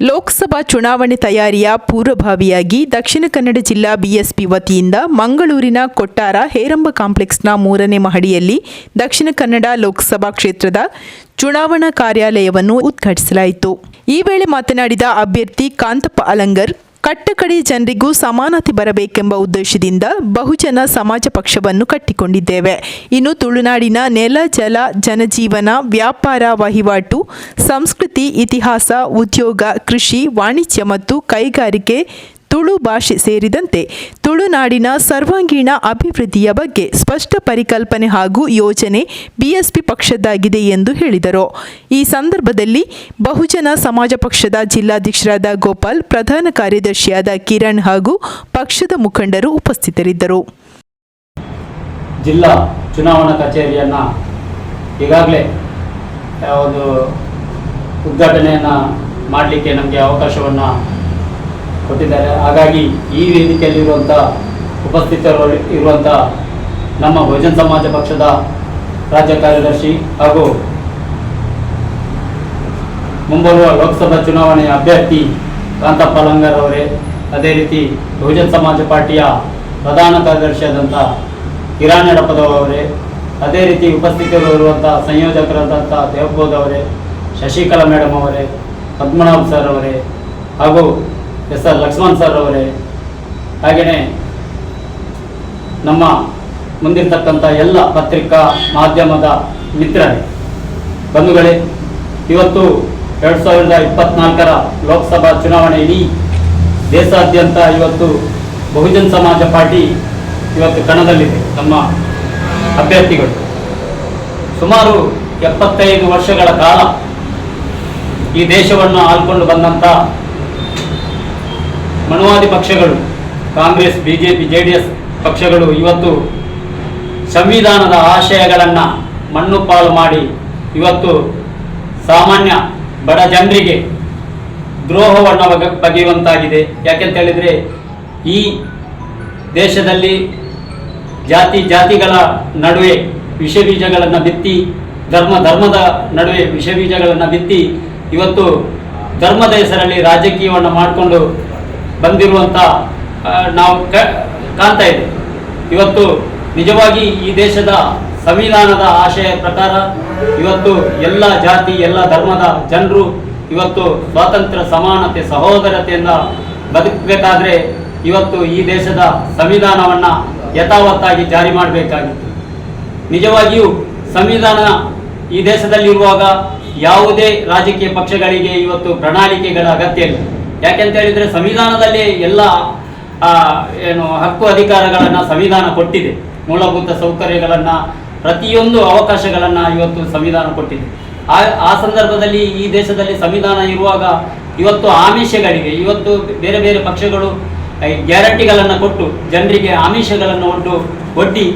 ಲೋಕಸಭಾ ಚುನಾವಣೆ ತಯಾರಿಯ ಪೂರ್ವಭಾವಿಯಾಗಿ ದಕ್ಷಿಣ ಕನ್ನಡ ಜಿಲ್ಲಾ ಬಿಎಸ್ಪಿ ವತಿಯಿಂದ ಮಂಗಳೂರಿನ ಕೊಟ್ಟಾರ ಹೇರಂಬ ಕಾಂಪ್ಲೆಕ್ಸ್ನ ಮೂರನೇ ಮಹಡಿಯಲ್ಲಿ ದಕ್ಷಿಣ ಕನ್ನಡ ಲೋಕಸಭಾ ಕ್ಷೇತ್ರದ ಚುನಾವಣಾ ಕಾರ್ಯಾಲಯವನ್ನು ಉದ್ಘಾಟಿಸಲಾಯಿತು. ಈ ವೇಳೆ ಮಾತನಾಡಿದ ಅಭ್ಯರ್ಥಿ ಕಾಂತಪ್ಪ ಅಲಂಗರ್ ಕಟ್ಟಕಡೆ ಜನರಿಗೂ ಸಮಾನತೆ ಬರಬೇಕೆಂಬ ಉದ್ದೇಶದಿಂದ ಬಹುಜನ ಸಮಾಜ ಪಕ್ಷವನ್ನು ಕಟ್ಟಿಕೊಂಡಿದ್ದೇವೆ. ಇನ್ನು ತುಳುನಾಡಿನ ನೆಲ, ಜಲ, ಜನಜೀವನ, ವ್ಯಾಪಾರ, ವಹಿವಾಟು, ಸಂಸ್ಕೃತಿ, ಇತಿಹಾಸ, ಉದ್ಯೋಗ, ಕೃಷಿ, ವಾಣಿಜ್ಯ ಮತ್ತು ಕೈಗಾರಿಕೆ ತುಳು ಭಾಷೆ ಸೇರಿದಂತೆ ತುಳುನಾಡಿನ ಸರ್ವಾಂಗೀಣ ಅಭಿವೃದ್ಧಿಯ ಬಗ್ಗೆ ಸ್ಪಷ್ಟ ಪರಿಕಲ್ಪನೆ ಹಾಗೂ ಯೋಜನೆ ಬಿಎಸ್ಪಿ ಪಕ್ಷದ್ದಾಗಿದೆ ಎಂದು ಹೇಳಿದರು. ಈ ಸಂದರ್ಭದಲ್ಲಿ ಬಹುಜನ ಸಮಾಜ ಪಕ್ಷದ ಜಿಲ್ಲಾಧ್ಯಕ್ಷರಾದ ಗೋಪಾಲ್, ಪ್ರಧಾನ ಕಾರ್ಯದರ್ಶಿಯಾದ ಕಿರಣ್ ಹಾಗೂ ಪಕ್ಷದ ಮುಖಂಡರು ಉಪಸ್ಥಿತರಿದ್ದರು. ಜಿಲ್ಲಾ ಚುನಾವಣಾ ಕಚೇರಿಯನ್ನ ಈಗಾಗಲೇ ಒಂದು ಉದ್ಘಾಟನೆಯನ್ನು ಮಾಡಲಿಕ್ಕೆ ನಮಗೆ ಅವಕಾಶವನ್ನು ಕೊಟ್ಟಿದ್ದಾರೆ. ಹಾಗಾಗಿ ಈ ವೇದಿಕೆಯಲ್ಲಿರುವಂಥ ಉಪಸ್ಥಿತರು ಇರುವಂಥ ನಮ್ಮ ಬಹುಜನ ಸಮಾಜ ಪಕ್ಷದ ರಾಜ್ಯ ಕಾರ್ಯದರ್ಶಿ ಹಾಗೂ ಮುಂಬರುವ ಲೋಕಸಭಾ ಚುನಾವಣೆಯ ಅಭ್ಯರ್ಥಿ ಕಾಂತಪ್ಪ ಲಂಗರ್ ಅವರೇ, ಅದೇ ರೀತಿ ಬಹುಜನ ಸಮಾಜ ಪಾರ್ಟಿಯ ಪ್ರಧಾನ ಕಾರ್ಯದರ್ಶಿಯಾದಂಥ ಅವರೇ, ಅದೇ ರೀತಿ ಉಪಸ್ಥಿತರಿರುವಂಥ ಸಂಯೋಜಕರಾದಂಥ ದೇವಬೋಧ್ ಅವರೇ, ಶಶಿಕಲಾ ಮೇಡಮ್ ಅವರೇ, ಪದ್ಮನಾಭ್ ಸರ್ ಅವರೇ ಹಾಗೂ ಎಸ್ ಆರ್ ಲಕ್ಷ್ಮಣ್ ಸರ್ ಅವರೇ. ಹಾಗೆಯೇ ನಮ್ಮ ಮುಂದಿರ್ತಕ್ಕಂಥ ಎಲ್ಲ ಪತ್ರಿಕಾ ಮಾಧ್ಯಮದ ಮಿತ್ರರೇ. ಬಂಧುಗಳೇ, ಇವತ್ತು ಎರಡು ಸಾವಿರದ ಇಪ್ಪತ್ನಾಲ್ಕರ ಲೋಕಸಭಾ ಚುನಾವಣೆ ಇಡೀ ದೇಶಾದ್ಯಂತ ಇವತ್ತು ಬಹುಜನ್ ಸಮಾಜ ಪಾರ್ಟಿ ಇವತ್ತು ಕಣದಲ್ಲಿದೆ ನಮ್ಮ ಅಭ್ಯರ್ಥಿಗಳು. ಸುಮಾರು ಎಪ್ಪತ್ತೈದು ವರ್ಷಗಳ ಕಾಲ ಈ ದೇಶವನ್ನು ಆಳ್ಕೊಂಡು ಬಂದಂಥ ಮನುವಾದಿ ಪಕ್ಷಗಳು, Congress B J P J D S ಪಕ್ಷಗಳು ಇವತ್ತು ಸಂವಿಧಾನದ ಆಶಯಗಳನ್ನು ಮಣ್ಣು ಪಾಲು ಮಾಡಿ ಇವತ್ತು ಸಾಮಾನ್ಯ ಬಡ ಜನರಿಗೆ ದ್ರೋಹವನ್ನು ಬಗೆ, ಬಗೆಯುವಂತಾಗಿದೆ. ಯಾಕೆಂತ ಹೇಳಿದರೆ ಈ ದೇಶದಲ್ಲಿ ಜಾತಿ ಜಾತಿಗಳ ನಡುವೆ ವಿಷ ಬೀಜಗಳನ್ನು ಬಿತ್ತಿ, ಧರ್ಮ ಧರ್ಮದ ನಡುವೆ ವಿಷ ಬೀಜಗಳನ್ನು ಬಿತ್ತಿ ಇವತ್ತು ಧರ್ಮದ ಹೆಸರಲ್ಲಿ ರಾಜಕೀಯವನ್ನು ಮಾಡಿಕೊಂಡು ಬಂದಿರುವಂಥ ನಾವು ಕಾಣ್ತಾ ಇದೆ. ಇವತ್ತು ನಿಜವಾಗಿ ಈ ದೇಶದ ಸಂವಿಧಾನದ ಆಶಯ ಪ್ರಕಾರ ಇವತ್ತು ಎಲ್ಲ ಜಾತಿ, ಎಲ್ಲ ಧರ್ಮದ ಜನರು ಇವತ್ತು ಸ್ವಾತಂತ್ರ್ಯ, ಸಮಾನತೆ ಸಹೋದರತೆಯಿಂದ ಬದುಕಬೇಕಾದ್ರೆ ಇವತ್ತು ಈ ದೇಶದ ಸಂವಿಧಾನವನ್ನು ಯಥಾವತ್ತಾಗಿ ಜಾರಿ ಮಾಡಬೇಕಾಗಿತ್ತು. ನಿಜವಾಗಿಯೂ ಸಂವಿಧಾನ ಈ ದೇಶದಲ್ಲಿರುವಾಗ ಯಾವುದೇ ರಾಜಕೀಯ ಪಕ್ಷಗಳಿಗೆ ಇವತ್ತು ಪ್ರಣಾಳಿಕೆಗಳ ಅಗತ್ಯ ಇಲ್ಲ. ಯಾಕೆಂತ ಹೇಳಿದ್ರೆ ಸಂವಿಧಾನದಲ್ಲಿ ಎಲ್ಲ ಏನು ಹಕ್ಕು ಅಧಿಕಾರಗಳನ್ನು ಸಂವಿಧಾನ ಕೊಟ್ಟಿದೆ. ಮೂಲಭೂತ ಸೌಕರ್ಯಗಳನ್ನು, ಪ್ರತಿಯೊಂದು ಅವಕಾಶಗಳನ್ನು ಇವತ್ತು ಸಂವಿಧಾನ ಕೊಟ್ಟಿದೆ. ಆ ಆ ಸಂದರ್ಭದಲ್ಲಿ ಈ ದೇಶದಲ್ಲಿ ಸಂವಿಧಾನ ಇರುವಾಗ ಇವತ್ತು ಆಮಿಷಗಳಿಗೆ, ಇವತ್ತು ಬೇರೆ ಬೇರೆ ಪಕ್ಷಗಳು ಗ್ಯಾರಂಟಿಗಳನ್ನು ಕೊಟ್ಟು, ಜನರಿಗೆ ಆಮಿಷಗಳನ್ನು ಒಡ್ಡು, ಒಡ್ಡಿ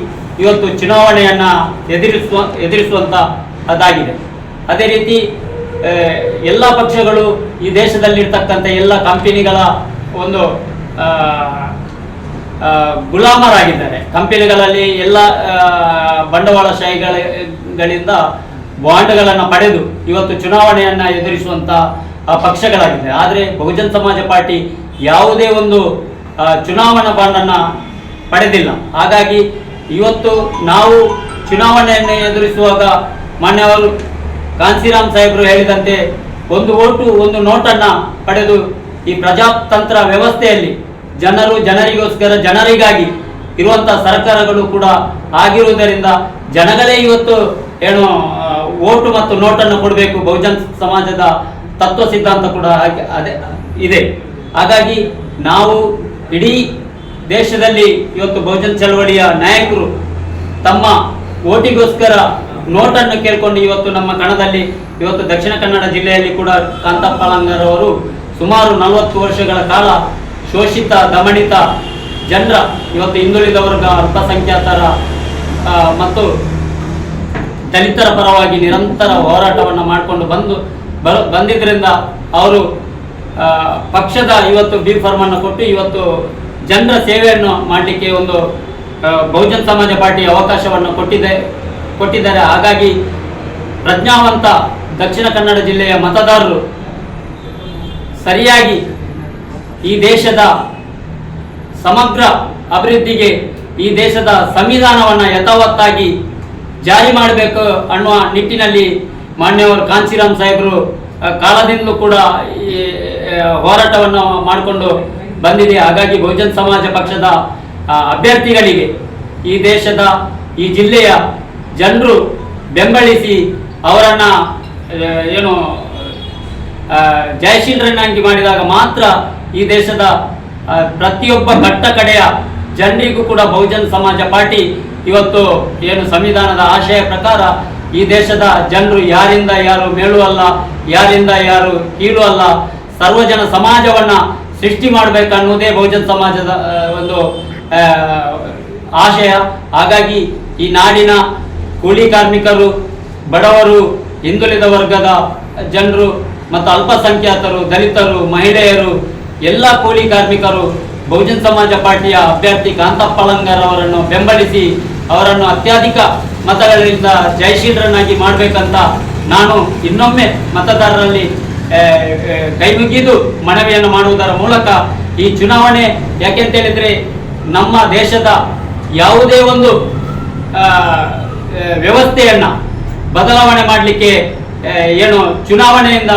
ಇವತ್ತು ಚುನಾವಣೆಯನ್ನು ಎದುರಿಸುವ ಎದುರಿಸುವಂಥ ಅದಾಗಿದೆ. ಅದೇ ರೀತಿ ಎಲ್ಲ ಪಕ್ಷಗಳು ಈ ದೇಶದಲ್ಲಿರ್ತಕ್ಕಂಥ ಎಲ್ಲ ಕಂಪನಿಗಳ ಒಂದು ಗುಲಾಮರಾಗಿದ್ದಾರೆ. ಕಂಪನಿಗಳಲ್ಲಿ ಎಲ್ಲ ಬಂಡವಾಳ ಬಂಡವಾಳಶಾಹಿಗಳಿಂದ ಬಾಂಡ್ಗಳನ್ನು ಪಡೆದು ಇವತ್ತು ಚುನಾವಣೆಯನ್ನು ಎದುರಿಸುವಂಥ ಪಕ್ಷಗಳಾಗಿದೆ ಆದರೆ ಬಹುಜನ್ ಸಮಾಜ ಪಾರ್ಟಿ ಯಾವುದೇ ಒಂದು ಚುನಾವಣಾ ಬಾಂಡನ್ನು ಪಡೆದಿಲ್ಲ. ಹಾಗಾಗಿ ಇವತ್ತು ನಾವು ಚುನಾವಣೆಯನ್ನು ಎದುರಿಸುವಾಗ ಮಾನ್ಯವರು ಕಾಂತಿರಾಮ್ ಸಾಹೇಬರು ಹೇಳಿದಂತೆ ಒಂದು ಓಟು, ಒಂದು ನೋಟನ್ನು ಪಡೆದು ಈ ಪ್ರಜಾತಂತ್ರ ವ್ಯವಸ್ಥೆಯಲ್ಲಿ ಜನರು ಜನರಿಗೋಸ್ಕರ ಜನರಿಗಾಗಿ ಇರುವಂಥ ಸರ್ಕಾರಗಳು ಕೂಡ ಆಗಿರುವುದರಿಂದ ಜನಗಳೇ ಇವತ್ತು ಏನು ಓಟು ಮತ್ತು ನೋಟನ್ನು ಕೊಡಬೇಕು, ಬಹುಜನ್ ಸಮಾಜದ ತತ್ವ ಸಿದ್ಧಾಂತ ಕೂಡ ಅದೇ, ಇದೆ. ಹಾಗಾಗಿ ನಾವು ಇಡೀ ದೇಶದಲ್ಲಿ ಇವತ್ತು ಬಹುಜನ್ ಚಳವಳಿಯ ನಾಯಕರು ತಮ್ಮ ಓಟಿಗೋಸ್ಕರ ನೋಟನ್ನು ಕೇಳ್ಕೊಂಡು ಇವತ್ತು ನಮ್ಮ ಕಣದಲ್ಲಿ, ಇವತ್ತು ದಕ್ಷಿಣ ಕನ್ನಡ ಜಿಲ್ಲೆಯಲ್ಲಿ ಕೂಡ ಕಾಂತಪ್ಪ ಅವರು ಸುಮಾರು ನಲವತ್ತು ವರ್ಷಗಳ ಕಾಲ ಶೋಷಿತ, ದಮನಿತ ಜನರ, ಇವತ್ತು ಹಿಂದುಳಿದ ವರ್ಗ ಅಲ್ಪಸಂಖ್ಯಾತರ ಮತ್ತು ದಲಿತರ ಪರವಾಗಿ ನಿರಂತರ ಹೋರಾಟವನ್ನು ಮಾಡಿಕೊಂಡು ಬಂದು ಬಂದಿದ್ದರಿಂದ ಅವರು ಪಕ್ಷದ ಇವತ್ತು ಬಿ ಫಾರ್ಮನ್ನು ಕೊಟ್ಟು ಇವತ್ತು ಜನರ ಸೇವೆಯನ್ನು ಮಾಡಲಿಕ್ಕೆ ಒಂದು ಬಹುಜನ್ ಸಮಾಜ ಪಾರ್ಟಿ ಅವಕಾಶವನ್ನು ಕೊಟ್ಟಿದೆ. ಕೊಟ್ಟಿದ್ದಾರೆ. ಹಾಗಾಗಿ ಪ್ರಜ್ಞಾವಂತ ದಕ್ಷಿಣ ಕನ್ನಡ ಜಿಲ್ಲೆಯ ಮತದಾರರು ಸರಿಯಾಗಿ ಈ ದೇಶದ ಸಮಗ್ರ ಅಭಿವೃದ್ಧಿಗೆ ಈ ದೇಶದ ಸಂವಿಧಾನವನ್ನು ಯಥಾವತ್ತಾಗಿ ಜಾರಿ ಮಾಡಬೇಕು ಅನ್ನುವ ನಿಟ್ಟಿನಲ್ಲಿ ಮಾನ್ಯವರು ಕಾಂಚಿರಾಮ್ ಸಾಹೇಬರು ಕಾಲದಿಂದಲೂ ಕೂಡ ಈ ಹೋರಾಟವನ್ನು ಮಾಡಿಕೊಂಡು ಬಂದಿದೆ. ಹಾಗಾಗಿ ಬಹುಜನ್ ಸಮಾಜ ಪಕ್ಷದ ಅಭ್ಯರ್ಥಿಗಳಿಗೆ ಈ ದೇಶದ, ಈ ಜಿಲ್ಲೆಯ ಜನರು ಬೆಂಬಲಿಸಿ ಅವರನ್ನು ಏನು ಜಯಶೀಲರನ್ನಾಗಿ ಮಾಡಿದಾಗ ಮಾತ್ರ ಈ ದೇಶದ ಪ್ರತಿಯೊಬ್ಬ ಕಟ್ಟ ಕಡೆಯ ಜನರಿಗೂ ಕೂಡ ಬಹುಜನ್ ಸಮಾಜ ಪಾರ್ಟಿ ಇವತ್ತು ಏನು ಸಂವಿಧಾನದ ಆಶಯ ಪ್ರಕಾರ ಈ ದೇಶದ ಜನರು ಯಾರಿಂದ ಯಾರು ಮೇಲು ಅಲ್ಲ, ಯಾರಿಂದ ಯಾರು ಕೀಳು ಅಲ್ಲ, ಸರ್ವಜನ ಸಮಾಜವನ್ನ ಸೃಷ್ಟಿ ಮಾಡಬೇಕನ್ನುವುದೇ ಬಹುಜನ್ ಸಮಾಜದ ಒಂದು ಆಶಯ. ಹಾಗಾಗಿ ಈ ನಾಡಿನ ಕೂಲಿ ಕಾರ್ಮಿಕರು, ಬಡವರು, ಹಿಂದುಳಿದ ವರ್ಗದ ಜನರು ಮತ್ತು ಅಲ್ಪಸಂಖ್ಯಾತರು, ದಲಿತರು, ಮಹಿಳೆಯರು, ಎಲ್ಲ ಕೂಲಿ ಕಾರ್ಮಿಕರು, ಬಹುಜನ್ ಸಮಾಜ ಪಾರ್ಟಿಯ ಅಭ್ಯರ್ಥಿ ಕಾಂತಪ್ಪ ಲಂಗರ್ ಅವರನ್ನು ಬೆಂಬಲಿಸಿ ಅವರನ್ನು ಅತ್ಯಧಿಕ ಮತಗಳಿಂದ ಜಯಶೀಲರನ್ನಾಗಿ ಮಾಡಬೇಕಂತ ನಾನು ಇನ್ನೊಮ್ಮೆ ಮತದಾರರಲ್ಲಿ ಕೈಮುಗಿದು ಮನವಿಯನ್ನು ಮಾಡುವುದರ ಮೂಲಕ ಈ ಚುನಾವಣೆ ಯಾಕೆಂತ ಹೇಳಿದರೆ ನಮ್ಮ ದೇಶದ ಯಾವುದೇ ಒಂದು ವ್ಯವಸ್ಥೆಯನ್ನ ಬದಲಾವಣೆ ಮಾಡಲಿಕ್ಕೆ ಏನು ಚುನಾವಣೆಯಿಂದ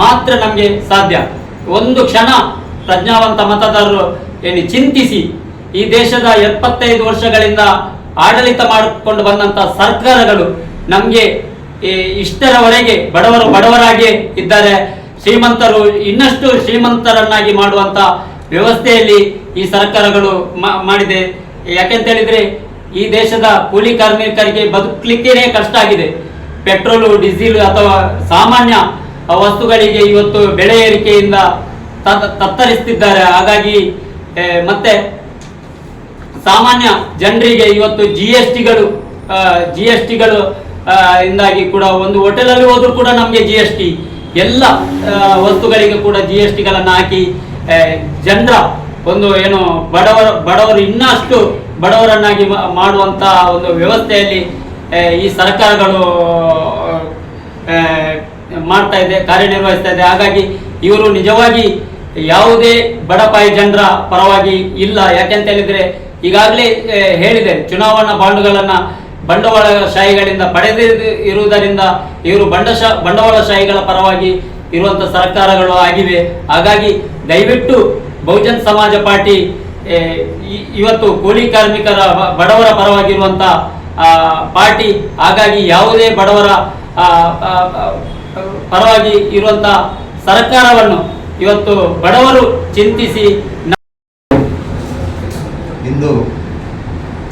ಮಾತ್ರ ನಮಗೆ ಸಾಧ್ಯ. ಒಂದು ಕ್ಷಣ ಪ್ರಜ್ಞಾವಂತ ಮತದಾರರು ಏನು ಚಿಂತಿಸಿ ಈ ದೇಶದ ಎಪ್ಪತ್ತೈದು ವರ್ಷಗಳಿಂದ ಆಡಳಿತ ಮಾಡಿಕೊಂಡು ಬಂದಂತ ಸರ್ಕಾರಗಳು ನಮಗೆ ಇಷ್ಟರವರೆಗೆ ಬಡವರು ಬಡವರಾಗಿ ಇದ್ದಾರೆ. ಶ್ರೀಮಂತರು ಇನ್ನಷ್ಟು ಶ್ರೀಮಂತರನ್ನಾಗಿ ಮಾಡುವಂತ ವ್ಯವಸ್ಥೆಯಲ್ಲಿ ಈ ಸರ್ಕಾರಗಳು ಮಾಡಿದೆ. ಯಾಕೆಂತ ಹೇಳಿದ್ರೆ ಈ ದೇಶದ ಕೂಲಿ ಕಾರ್ಮಿಕರಿಗೆ ಬದುಕಲಿಕ್ಕೇನೆ ಕಷ್ಟ ಆಗಿದೆ. ಪೆಟ್ರೋಲು, ಡೀಸೆಲ್ ಅಥವಾ ಸಾಮಾನ್ಯ ವಸ್ತುಗಳಿಗೆ ಇವತ್ತು ಬೆಳೆ ಏರಿಕೆಯಿಂದ ತತ್ತರಿಸುತ್ತಿದ್ದಾರೆ ಹಾಗಾಗಿ ಮತ್ತೆ ಸಾಮಾನ್ಯ ಜನರಿಗೆ ಇವತ್ತು ಜಿ ಎಸ್ ಟಿಗಳು ಜಿ ಎಸ್ ಟಿಗಳು ಇಂದಾಗಿ ಕೂಡ ಒಂದು ಹೋಟೆಲಲ್ಲಿ ಹೋದ್ರೂ ಕೂಡ ನಮಗೆ ಜಿ ಎಸ್ ಟಿ ಎಲ್ಲ ವಸ್ತುಗಳಿಗೆ ಕೂಡ ಜಿ ಎಸ್ ಟಿಗಳನ್ನು ಹಾಕಿ ಜನರ ಒಂದು ಏನು ಬಡವರ, ಬಡವರು ಇನ್ನಷ್ಟು ಬಡವರನ್ನಾಗಿ ಮಾ- ಮಾಡುವಂತ ಒಂದು ವ್ಯವಸ್ಥೆಯಲ್ಲಿ ಈ ಸರ್ಕಾರಗಳು ಮಾಡ್ತಾ ಇದೆ, ಕಾರ್ಯನಿರ್ವಹಿಸ್ತಾ ಇದೆ. ಹಾಗಾಗಿ ಇವರು ನಿಜವಾಗಿ ಯಾವುದೇ ಬಡಪಾಯಿ ಜನರ ಪರವಾಗಿ ಇಲ್ಲ. ಯಾಕೆಂತ ಹೇಳಿದ್ರೆ, ಈಗಾಗಲೇ ಹೇಳಿದೆ, ಚುನಾವಣಾ ಬಾಂಡ್ಗಳನ್ನ ಬಂಡವಾಳಶಾಹಿಗಳಿಂದ ಪಡೆದಿರು ಇರುವುದರಿಂದ ಇವರು ಬಂಡಶ ಬಂಡವಾಳಶಾಹಿಗಳ ಪರವಾಗಿ ಇರುವಂತ ಸರ್ಕಾರಗಳು ಆಗಿವೆ. ಹಾಗಾಗಿ ದಯವಿಟ್ಟು ಬಹುಜನ್ ಸಮಾಜ ಪಾರ್ಟಿ ಇವತ್ತು ಕೂಲಿ ಕಾರ್ಮಿಕರ ಬಡವರ ಪರವಾಗಿರುವಂತ ಆ, ಪಾರ್ಟಿ ಹಾಗಾಗಿ ಯಾವುದೇ ಬಡವರ ಪರವಾಗಿ ಇರುವಂತ ಸರ್ಕಾರವನ್ನು ಇವತ್ತು ಬಡವರು ಚಿಂತಿಸಿ ಇಂದು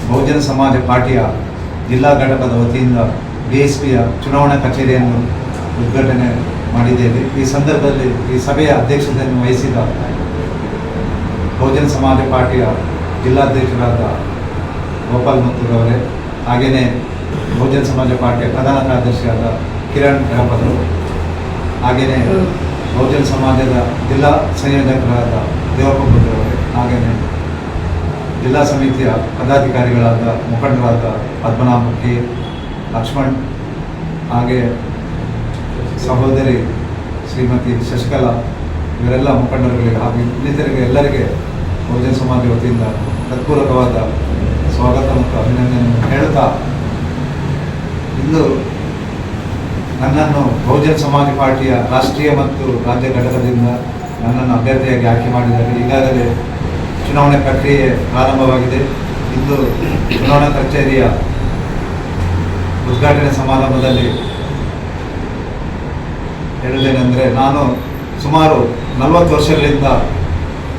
ಬಹುಜನ ಸಮಾಜ ಪಾರ್ಟಿಯ ಜಿಲ್ಲಾ ಘಟಕದ ವತಿಯಿಂದ ಬಿ ಎಸ್ ಪಿಯ ಚುನಾವಣಾ ಕಚೇರಿಯನ್ನು ಉದ್ಘಾಟನೆ ಮಾಡಿದ್ದೇವೆ. ಈ ಸಂದರ್ಭದಲ್ಲಿ ಈ ಸಭೆಯ ಅಧ್ಯಕ್ಷತೆಯನ್ನು ವಹಿಸಿದ ಬಹುಜನ ಸಮಾಜ ಪಾರ್ಟಿಯ ಜಿಲ್ಲಾಧ್ಯಕ್ಷರಾದ ಗೋಪಾಲ್ ಮತ್ತೂರ್ ಅವರೇ ಹಾಗೆಯೇ ಬಹುಜನ ಸಮಾಜ ಪಾರ್ಟಿಯ ಪ್ರಧಾನ ಕಾರ್ಯದರ್ಶಿಯಾದ ಕಿರಣ್ ಗಣಪದರು ಹಾಗೆಯೇ ಬಹುಜನ ಸಮಾಜದ ಜಿಲ್ಲಾ ಸಂಯೋಜಕರಾದ ದೇವಪ್ಪ ಪುತ್ರ ಅವರೇ ಹಾಗೆಯೇ ಜಿಲ್ಲಾ ಸಮಿತಿಯ ಪದಾಧಿಕಾರಿಗಳಾದ ಮುಖಂಡರಾದ ಪದ್ಮನಾಭ ಕೆ ಲಕ್ಷ್ಮಣ್, ಹಾಗೆ ಸಹೋದರಿ ಶ್ರೀಮತಿ ಶಶಿಕಲಾ, ಇವರೆಲ್ಲ ಮುಖಂಡರುಗಳಿಗೆ ಹಾಗೂ ಇನ್ನಿತರಿಗೆ ಎಲ್ಲರಿಗೆ ಬಹುಜನ ಸಮಾಜ ವತಿಯಿಂದ ಹೃತ್ಪೂರ್ವಕವಾದ ಸ್ವಾಗತ ಮತ್ತು ಅಭಿನಂದನೆಯನ್ನು ಹೇಳ್ತಾ, ಇಂದು ನನ್ನನ್ನು ಬಹುಜನ ಸಮಾಜ ಪಾರ್ಟಿಯ ರಾಷ್ಟ್ರೀಯ ಮತ್ತು ರಾಜ್ಯ ಘಟಕದಿಂದ ನನ್ನನ್ನು ಅಭ್ಯರ್ಥಿಯಾಗಿ ಆಯ್ಕೆ ಮಾಡಿದ್ದಾರೆ. ಈಗಾಗಲೇ ಚುನಾವಣೆ ಪ್ರಕ್ರಿಯೆ ಪ್ರಾರಂಭವಾಗಿದೆ. ಇಂದು ಚುನಾವಣಾ ಕಚೇರಿಯ ಉದ್ಘಾಟನೆ ಸಮಾರಂಭದಲ್ಲಿ ಹೇಳಲೇನೆಂದರೆ ನಾನು ಸುಮಾರು ನಲವತ್ತು ವರ್ಷಗಳಿಂದ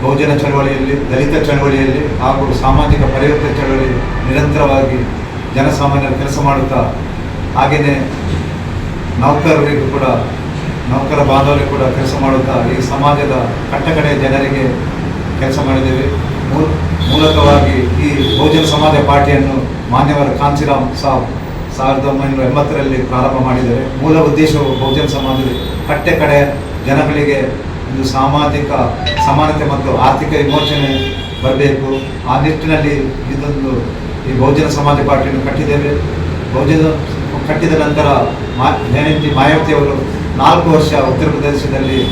ಬಹುಜನ ಚಳವಳಿಯಲ್ಲಿ, ದಲಿತ ಚಳವಳಿಯಲ್ಲಿ ಹಾಗೂ ಸಾಮಾಜಿಕ ಪರಿವರ್ತನೆ ಚಳವಳಿ ನಿರಂತರವಾಗಿ ಜನಸಾಮಾನ್ಯರು ಕೆಲಸ ಮಾಡುತ್ತಾ, ಹಾಗೆಯೇ ನೌಕರರಿಗೂ ಕೂಡ, ನೌಕರ ಬಾಂಧವರಿಗೆ ಕೂಡ ಕೆಲಸ ಮಾಡುತ್ತಾ, ಈ ಸಮಾಜದ ಕಟ್ಟಕಡೆಯ ಜನರಿಗೆ ಕೆಲಸ ಮಾಡಿದ್ದೇವೆ. ಮೂಲಕವಾಗಿ ಈ ಬಹುಜನ ಸಮಾಜ ಪಾರ್ಟಿಯನ್ನು ಮಾನ್ಯವರ ಕಾಂಚಿರಾಮ್ ಸಾಬ್ ಸಾವಿರದ ಒಂಬೈನೂರ ಎಂಬತ್ತರಲ್ಲಿ ಪ್ರಾರಂಭ ಮಾಡಿದ್ದಾರೆ. ಮೂಲ ಉದ್ದೇಶವು ಬಹುಜನ ಸಮಾಜದಲ್ಲಿ ಕಟ್ಟೆ ಕಡೆ ಜನಗಳಿಗೆ ಒಂದು ಸಾಮಾಜಿಕ ಸಮಾನತೆ ಮತ್ತು ಆರ್ಥಿಕ ವಿಮೋಚನೆ ಬರಬೇಕು. ಆ ನಿಟ್ಟಿನಲ್ಲಿ ಇದೊಂದು ಈ ಬಹುಜನ ಸಮಾಜ ಪಾರ್ಟಿಯನ್ನು ಕಟ್ಟಿದ್ದೇವೆ. ಬಹುಜನ ಕಟ್ಟಿದ ನಂತರ ಮಾ, ಜಯಂತಿ ಮಾಯಾವತಿ ಅವರು ನಾಲ್ಕು ವರ್ಷ ಉತ್ತರ ಪ್ರದೇಶದಲ್ಲಿ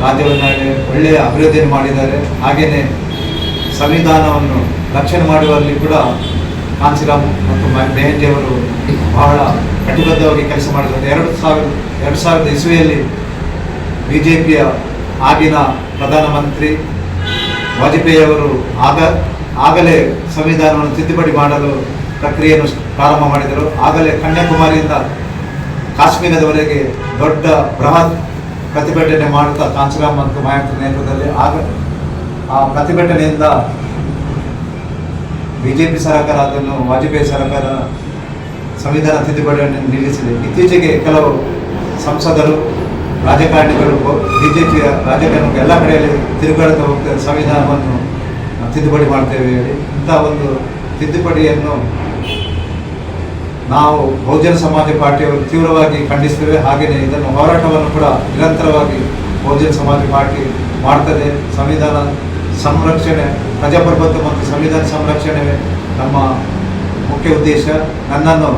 ರಾಜ್ಯವನ್ನಾಗಿ ಒಳ್ಳೆಯ ಅಭಿವೃದ್ಧಿಯನ್ನು ಮಾಡಿದ್ದಾರೆ. ಹಾಗೆಯೇ ಸಂವಿಧಾನವನ್ನು ರಕ್ಷಣೆ ಮಾಡುವಲ್ಲಿ ಕೂಡ ಕಾಂಚಿರಾಮ್ ಮತ್ತು ಮ- ಮೆಹಂದಿ ಅವರು ಬಹಳ ಕಟಿಬದ್ಧವಾಗಿ ಕೆಲಸ ಮಾಡಿದ್ದಾರೆ. ಎರಡು ಸಾವಿರದ ಎರಡು ಸಾವಿರದ ಇಸ್ವಿಯಲ್ಲಿ ಬಿ ಜೆ ಪಿಯ ಆಗಿನ ಪ್ರಧಾನಮಂತ್ರಿ ವಾಜಪೇಯಿ ಅವರು ಆಗ ಆಗಲೇ ಸಂವಿಧಾನವನ್ನು ತಿದ್ದುಪಡಿ ಮಾಡಲು ಪ್ರಕ್ರಿಯೆಯನ್ನು ಪ್ರಾರಂಭ ಮಾಡಿದರು. ಆಗಲೇ ಕನ್ಯಾಕುಮಾರಿಯಿಂದ ಕಾಶ್ಮೀರದವರೆಗೆ ದೊಡ್ಡ ಬೃಹತ್ ಪ್ರತಿಭಟನೆ ಮಾಡುತ್ತಾ ಕಾಂಚರಾಮ್ ಮತ್ತು ಮಾಯಾಂತ್ ನೇತೃತ್ವದಲ್ಲಿ ಆಗ ಆ ಪ್ರತಿಭಟನೆಯಿಂದ ಬಿಜೆಪಿ ಸರ್ಕಾರ ಅದನ್ನು ವಾಜಪೇಯಿ ಸರ್ಕಾರ ಸಂವಿಧಾನ ತಿದ್ದುಪಡಿಯನ್ನು ನಿಲ್ಲಿಸಿದೆ. ಇತ್ತೀಚೆಗೆ ಕೆಲವು ಸಂಸದರು ರಾಜಕಾರಣಿಗಳು, ಬಿಜೆಪಿಯ ರಾಜಕಾರಣ ಎಲ್ಲ ಕಡೆಯಲ್ಲಿ ತಿರುಗಾಡುತ್ತಾ ಹೋಗ್ತಾರೆ ಸಂವಿಧಾನವನ್ನು ತಿದ್ದುಪಡಿ ಮಾಡ್ತೇವೆ ಹೇಳಿ. ಇಂಥ ಒಂದು ತಿದ್ದುಪಡಿಯನ್ನು ನಾವು ಬಹುಜನ ಸಮಾಜ ಪಾರ್ಟಿಯವರು ತೀವ್ರವಾಗಿ ಖಂಡಿಸ್ತೇವೆ. ಹಾಗೆಯೇ ಇದನ್ನು ಹೋರಾಟವನ್ನು ಕೂಡ ನಿರಂತರವಾಗಿ ಬಹುಜನ ಸಮಾಜ ಪಾರ್ಟಿ ಮಾಡ್ತದೆ. ಸಂವಿಧಾನ ಸಂರಕ್ಷಣೆ, ಪ್ರಜಾಪ್ರಭುತ್ವ ಮತ್ತು ಸಂವಿಧಾನ ಸಂರಕ್ಷಣೆ ನಮ್ಮ ಮುಖ್ಯ ಉದ್ದೇಶ. ನನ್ನನ್ನು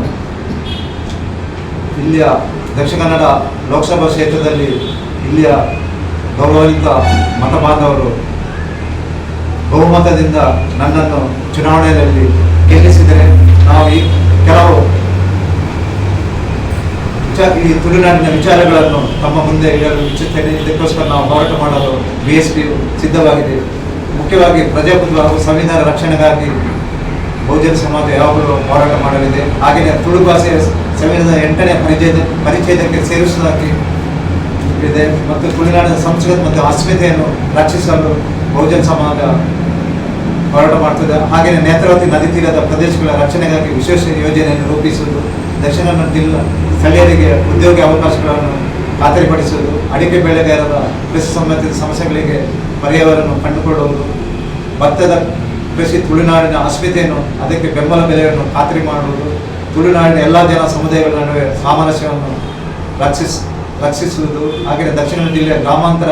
ಇಲ್ಲಿಯ ದಕ್ಷಿಣ ಕನ್ನಡ ಲೋಕಸಭಾ ಕ್ಷೇತ್ರದಲ್ಲಿ ಇಲ್ಲಿಯ ಗೌರವಯುತ ಮತ ಬಾಂಧವರು ಬಹುಮತದಿಂದ ನನ್ನನ್ನು ಚುನಾವಣೆಯಲ್ಲಿ ಗೆಲ್ಲಿಸಿದರೆ ನಾವು ಈ ಕೆಲವು ವಿಚಾರ, ಈ ತುಳುನಾಡಿನ ವಿಚಾರಗಳನ್ನು ತಮ್ಮ ಮುಂದೆ ಇಡಲು ಇಚ್ಛುತ್ತೇನೆ ಇದಕ್ಕೋಸ್ಕರ ನಾವು ಹೋರಾಟ ಮಾಡಲು ಬಿ ಎಸ್ ಪಿ ಸಿದ್ಧವಾಗಿದೆ. ಮುಖ್ಯವಾಗಿ ಪ್ರಜಾಪ್ರಭುತ್ವ ಹಾಗೂ ಸಂವಿಧಾನ ರಕ್ಷಣೆಗಾಗಿ ಬಹುಜನ ಸಮಾಜ ಯಾವಾಗಲೂ ಹೋರಾಟ ಮಾಡಲಿದೆ. ಹಾಗೆಯೇ ತುಳು ಭಾಷೆಯ ಸಂವಿಧಾನದ ಎಂಟನೇ ಪರಿಚಯದ ಪರಿಚಯದಕ್ಕೆ ಸೇರಿಸುವುದಾಗಿ ಇದೆ ಮತ್ತು ತುಳುನಾಡಿನ ಸಂಸ್ಕೃತಿ ಮತ್ತು ಅಸ್ಮಿತೆಯನ್ನು ರಕ್ಷಿಸಲು ಬಹುಜನ ಸಮಾಜ ಹೋರಾಟ ಮಾಡ್ತದೆ. ಹಾಗೆಯೇ ನೇತ್ರಾವತಿ ನದಿ ತೀರದ ಪ್ರದೇಶಗಳ ರಕ್ಷಣೆಗಾಗಿ ವಿಶೇಷ ಯೋಜನೆಯನ್ನು ರೂಪಿಸುವುದು ದಕ್ಷಿಣ ಜಿಲ್ಲಾ ಸ್ಥಳೀಯರಿಗೆ ಉದ್ಯೋಗ ಅವಕಾಶಗಳನ್ನು ಖಾತರಿಪಡಿಸುವುದು, ಅಡಿಕೆ ಬೆಳೆಗಾರರ ಕೃಷಿ ಸಂಬಂಧಿತ ಸಮಸ್ಯೆಗಳಿಗೆ ಪರಿಹಾರವನ್ನು ಕಂಡುಕೊಳ್ಳುವುದು, ಭತ್ತದ ಕೃಷಿ ತುಳುನಾಡಿನ ಅಸ್ಮಿತೆಯನ್ನು ಅದಕ್ಕೆ ಬೆಂಬಲ ಬೆಲೆಯನ್ನು ಖಾತರಿ ಮಾಡುವುದು ತುಳುನಾಡಿನ ಎಲ್ಲ ಜನ ಸಮುದಾಯಗಳ ನಡುವೆ ಸಾಮರಸ್ಯವನ್ನು ರಕ್ಷಿಸ್, ರಕ್ಷಿಸುವುದು ಹಾಗೆಯೇ ದಕ್ಷಿಣ ಜಿಲ್ಲೆಯ ಗ್ರಾಮಾಂತರ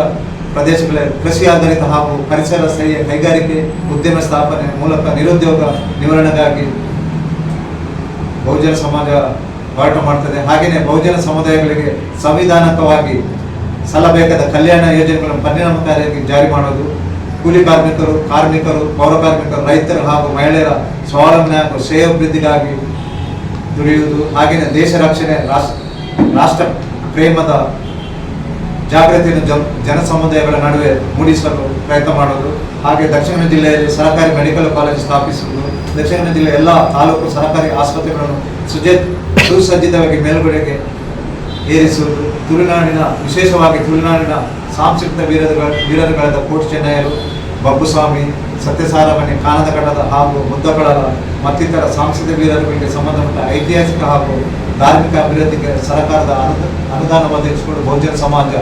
ಪ್ರದೇಶಗಳ ಕೃಷಿ ಆಧಾರಿತ ಹಾಗೂ ಪರಿಸರ ಸ್ಥಳೀಯ ಕೈಗಾರಿಕೆ ಉದ್ಯಮ ಸ್ಥಾಪನೆ ಮೂಲಕ ನಿರುದ್ಯೋಗ ನಿವಾರಣೆಗಾಗಿ ಬಹುಜನ ಸಮಾಜ ಹೋರಾಟ ಮಾಡ್ತದೆ. ಹಾಗೆಯೇ ಬಹುಜನ ಸಮುದಾಯಗಳಿಗೆ ಸಂವಿಧಾನಕವಾಗಿ ಸಲ್ಲಬೇಕಾದ ಕಲ್ಯಾಣ ಯೋಜನೆಗಳನ್ನು ಪರಿಣಾಮಕಾರಿಯಾಗಿ ಜಾರಿ ಮಾಡೋದು, ಕೂಲಿ ಕಾರ್ಮಿಕರು ಕಾರ್ಮಿಕರು, ಪೌರ ಕಾರ್ಮಿಕರು, ರೈತರು ಹಾಗೂ ಮಹಿಳೆಯರ ಸ್ವಾವಲಂಬನೆ ಹಾಗೂ ಶ್ರೇಯೋಭಿವೃದ್ಧಿಗಾಗಿ ದುಡಿಯುವುದು ಹಾಗೆಯೇ ದೇಶ ರಕ್ಷಣೆ, ರಾಷ್ಟ್ರ ಪ್ರೇಮದ ಜಾಗೃತಿಯನ್ನು ಜನ ಸಮುದಾಯಗಳ ನಡುವೆ ಮೂಡಿಸಲು ಪ್ರಯತ್ನ ಮಾಡುವುದು. ಹಾಗೆ ದಕ್ಷಿಣ ಜಿಲ್ಲೆಯಲ್ಲಿ ಸರ್ಕಾರಿ ಮೆಡಿಕಲ್ ಕಾಲೇಜು ಸ್ಥಾಪಿಸುವುದು, ದಕ್ಷಿಣ ಜಿಲ್ಲೆಯ ಎಲ್ಲ ತಾಲೂಕು ಸರ್ಕಾರಿ ಆಸ್ಪತ್ರೆಗಳನ್ನು ಸುಜೆ, ಸುಸಜ್ಜಿತವಾಗಿ ಮೇಲುಗಡೆಗೆ ಏರಿಸುವುದು. ತುಳುನಾಡಿನ, ವಿಶೇಷವಾಗಿ ತುಳುನಾಡಿನ ಸಾಂಸ್ಕೃತಿಕ ವೀರರುಗಳ, ವೀರರುಗಳಾದ ಕೋಟ್ ಚೆನ್ನಯ್ಯರು, ಬಬ್ಬುಸ್ವಾಮಿ ಸತ್ಯಸಾರಮಣಿ ಕಾನದ ಕಟ್ಟದ ಹಾಗೂ ಮುದ್ದಕಳರ ಮತ್ತಿತರ ಸಾಂಸ್ಕೃತಿಕ ವೀರರುಗಳಿಗೆ ಸಂಬಂಧಪಟ್ಟ ಐತಿಹಾಸಿಕ ಹಾಗೂ ಧಾರ್ಮಿಕ ಅಭಿವೃದ್ಧಿಗೆ ಸರ್ಕಾರದ ಅನುದ, ಅನುದಾನ ಒದಗಿಸಿಕೊಂಡು ಬಹುಜನ ಸಮಾಜ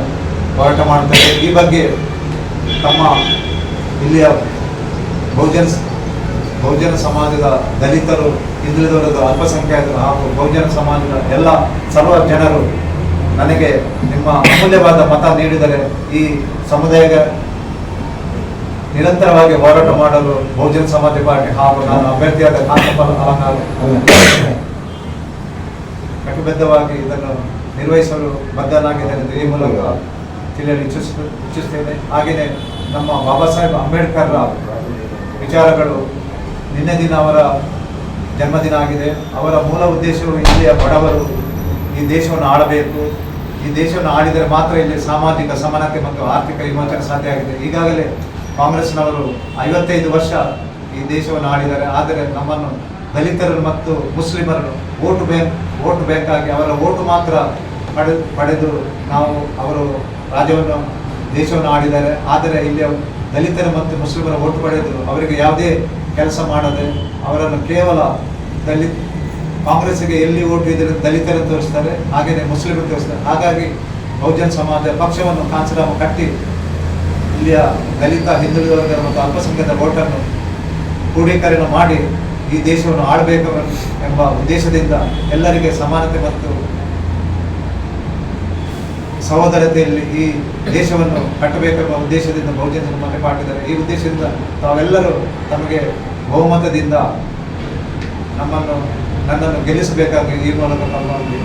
ಹೋರಾಟ ಮಾಡುತ್ತದೆ. ಈ ಬಗ್ಗೆ ತಮ್ಮ ಇಲ್ಲಿಯ ಬಹುಜನ ಬಹುಜನ ಸಮಾಜದ ದಲಿತರು ಹಿಂದುಳಿದ ಅಲ್ಪಸಂಖ್ಯಾತರು ಹಾಗೂ ಬಹುಜನ ಸಮಾಜದ ಎಲ್ಲ ಸರ್ವ ಜನರು ನನಗೆ ನಿಮ್ಮ ಅಮೂಲ್ಯವಾದ ಮತ ನೀಡಿದರೆ ಈ ಸಮುದಾಯದ ನಿರಂತರವಾಗಿ ಹೋರಾಟ ಮಾಡಲು ಬಹುಜನ ಸಮಾಜ ಪಾರ್ಟಿ ಹಾಗೂ ನಾನು ಅಭ್ಯರ್ಥಿಯಾದ ಅಲಂಕಾರ ಕಟಿಬದ್ಧವಾಗಿ ಇದನ್ನು ನಿರ್ವಹಿಸಲು ಬದ್ಧನಾಗಿದ್ದೇನೆ ಈ ಮೂಲಕ ತಿಳಿಯಲು ಇಚ್ಛಿಸ ಇಚ್ಛಿಸುತ್ತೇನೆ ಹಾಗೆಯೇ ನಮ್ಮ ಬಾಬಾ ಸಾಹೇಬ್ ಅಂಬೇಡ್ಕರ್ರ ವಿಚಾರಗಳು ನಿನ್ನೆ ದಿನ ಅವರ ಜನ್ಮದಿನ ಆಗಿದೆ. ಅವರ ಮೂಲ ಉದ್ದೇಶವು ಇಲ್ಲಿಯ ಬಡವರು ಈ ದೇಶವನ್ನು ಆಳಬೇಕು. ಈ ದೇಶವನ್ನು ಆಳಿದರೆ ಮಾತ್ರ ಇಲ್ಲಿ ಸಾಮಾಜಿಕ ಸಮಾನತೆ ಮತ್ತು ಆರ್ಥಿಕ ವಿಮೋಚನೆ ಸಾಧ್ಯ ಆಗಿದೆ. ಈಗಾಗಲೇ ಕಾಂಗ್ರೆಸ್ನವರು ಐವತ್ತೈದು ವರ್ಷ ಈ ದೇಶವನ್ನು ಆಡಿದ್ದಾರೆ ಆದರೆ ನಮ್ಮನ್ನು ದಲಿತರನ್ನು ಮತ್ತು ಮುಸ್ಲಿಮರನ್ನು ಓಟು ಬ್ಯಾಂಕ್ ವೋಟು ಬ್ಯಾಂಕ್ ಆಗಿ ಅವರ ಓಟು ಮಾತ್ರ ಪಡೆ, ಪಡೆದು ನಾವು ಅವರು ರಾಜ್ಯವನ್ನು, ದೇಶವನ್ನು ಆಡಿದ್ದಾರೆ ಆದರೆ ಇಲ್ಲಿ ದಲಿತರ ಮತ್ತು ಮುಸ್ಲಿಮರ ಓಟು ಪಡೆದು ಅವರಿಗೆ ಯಾವುದೇ ಕೆಲಸ ಮಾಡದೆ ಅವರನ್ನು ಕೇವಲ ದಲಿತ ಕಾಂಗ್ರೆಸ್ಗೆ ಎಲ್ಲಿ ಓಟು ಇದ್ದರೆ ದಲಿತರನ್ನು ತೋರಿಸ್ತಾರೆ, ಹಾಗೆಯೇ ಮುಸ್ಲಿಮರು ತೋರಿಸ್ತಾರೆ. ಹಾಗಾಗಿ ಬಹುಜನ ಸಮಾಜ ಪಕ್ಷವನ್ನು ಕಾಂಚರಾಮ ಕಟ್ಟಿ ಇಲ್ಲಿಯ ದಲಿತ ಹಿಂದುಳಿದ ವರ್ಗದ ಮತ್ತು ಅಲ್ಪಸಂಖ್ಯಾತ ಓಟನ್ನು ಕ್ರೋಢೀಕರಣ ಮಾಡಿ ಈ ದೇಶವನ್ನು ಆಳಬೇಕು ಎಂಬ ಉದ್ದೇಶದಿಂದ ಎಲ್ಲರಿಗೆ ಸಮಾನತೆ ಮತ್ತು ಸಹೋದರತೆಯಲ್ಲಿ ಈ ದೇಶವನ್ನು ಕಟ್ಟಬೇಕೆಂಬ ಉದ್ದೇಶದಿಂದ ಬಹುಜನ ಮನೆ ಮಾಡಿದ್ದಾರೆ ಈ ಉದ್ದೇಶದಿಂದ ತಾವೆಲ್ಲರೂ ತಮಗೆ ಬಹುಮತದಿಂದ ನಮ್ಮನ್ನು, ನನ್ನನ್ನು ಗೆಲ್ಲಿಸಬೇಕಾಗಿ ಈ ಮೂಲಕ ತಮ್ಮಲ್ಲಿ